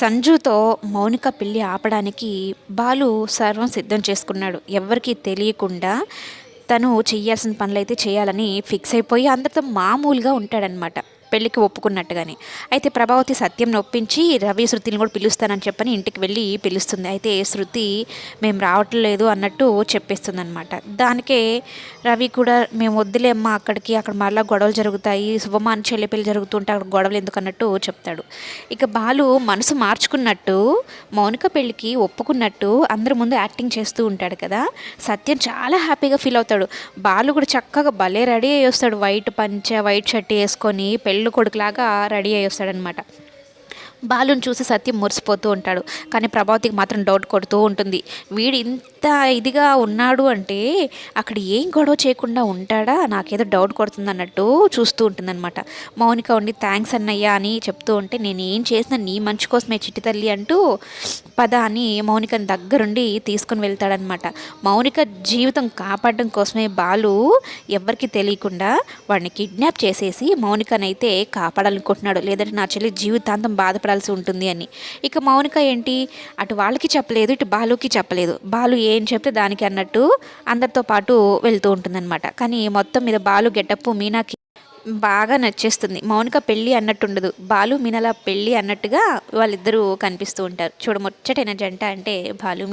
సంజుతో మౌనిక పెళ్ళి ఆపడానికి బాలు సర్వం సిద్ధం చేసుకున్నాడు. ఎవ్వరికీ తెలియకుండా తను చేయాల్సిన పనులైతే చేయాలని ఫిక్స్ అయిపోయి అందరితో మామూలుగా ఉంటాడనమాట పెళ్ళికి ఒప్పుకున్నట్టుగానే. అయితే ప్రభావతి సత్యం ఒప్పించి రవి శృతిని కూడా పిలుస్తానని చెప్పని ఇంటికి వెళ్ళి పిలుస్తుంది. అయితే శృతి మేము రావట్లేదు అన్నట్టు చెప్పేస్తుంది అనమాట దానికే రవి కూడా మేము వద్దులేమ్మా అక్కడికి అక్కడ మళ్ళీ గొడవలు జరుగుతాయి శుభమాన్ చెల్లి పెళ్ళి జరుగుతుంటే అక్కడ గొడవలు ఎందుకు అన్నట్టు చెప్తాడు. ఇక బాలు మనసు మార్చుకున్నట్టు మౌనిక పెళ్ళికి ఒప్పుకున్నట్టు అందరి ముందు యాక్టింగ్ చేస్తూ ఉంటాడు కదా సత్యం చాలా హ్యాపీగా ఫీల్ అవుతాడు. బాలు కూడా చక్కగా భలే రెడీ అయ్యి వస్తాడు. వైట్ పంచ వైట్ షర్ట్ వేసుకొని పెళ్ళి కొడుకులాగా రెడీ అయ్యి వస్తాడనమాట బాలుని చూసి సత్యం మురిసిపోతూ ఉంటాడు. కానీ ప్రభావతికి మాత్రం డౌట్ కొడుతూ ఉంటుంది. వీడు ఇంత ఇదిగా ఉన్నాడు అంటే అక్కడ ఏం గొడవ చేయకుండా ఉంటాడా? నాకేదో డౌట్ కొడుతుంది అన్నట్టు చూస్తూ ఉంటుందన్నమాట. మౌనిక ఉండి థ్యాంక్స్ అన్నయ్య అని చెప్తూ ఉంటే నేను ఏం చేసినా నీ మంచి కోసమే చిట్టి తల్లి అంటూ పద అని మౌనికని దగ్గరుండి తీసుకుని వెళ్తాడనమాట మౌనిక జీవితం కాపాడడం కోసమే బాలు ఎవ్వరికి తెలియకుండా వాడిని కిడ్నాప్ చేసేసి మౌనికనైతే కాపాడాలనుకుంటున్నాడు. లేదంటే నా చెల్లి జీవితాంతం బాధపడాల్సి ఉంటుంది అని. ఇక మౌనిక ఏంటి? అటు వాళ్ళకి చెప్పలేదు ఇటు బాలుకి చెప్పలేదు. బాలు ఏ ఏం చెప్తే దానికి అన్నట్టు అందరితో పాటు వెళ్తూ ఉంటుందన్నమాట. కానీ మొత్తం మీద బాలు గెటప్ మీనాకి బాగా నచ్చేస్తుంది. మౌనిక పెళ్ళి అన్నట్టు ఉండదు బాలు మీనల పెళ్ళి అన్నట్టుగా వాళ్ళిద్దరూ కనిపిస్తూ ఉంటారు. చూడ ముచ్చటైన జంట అంటే బాలు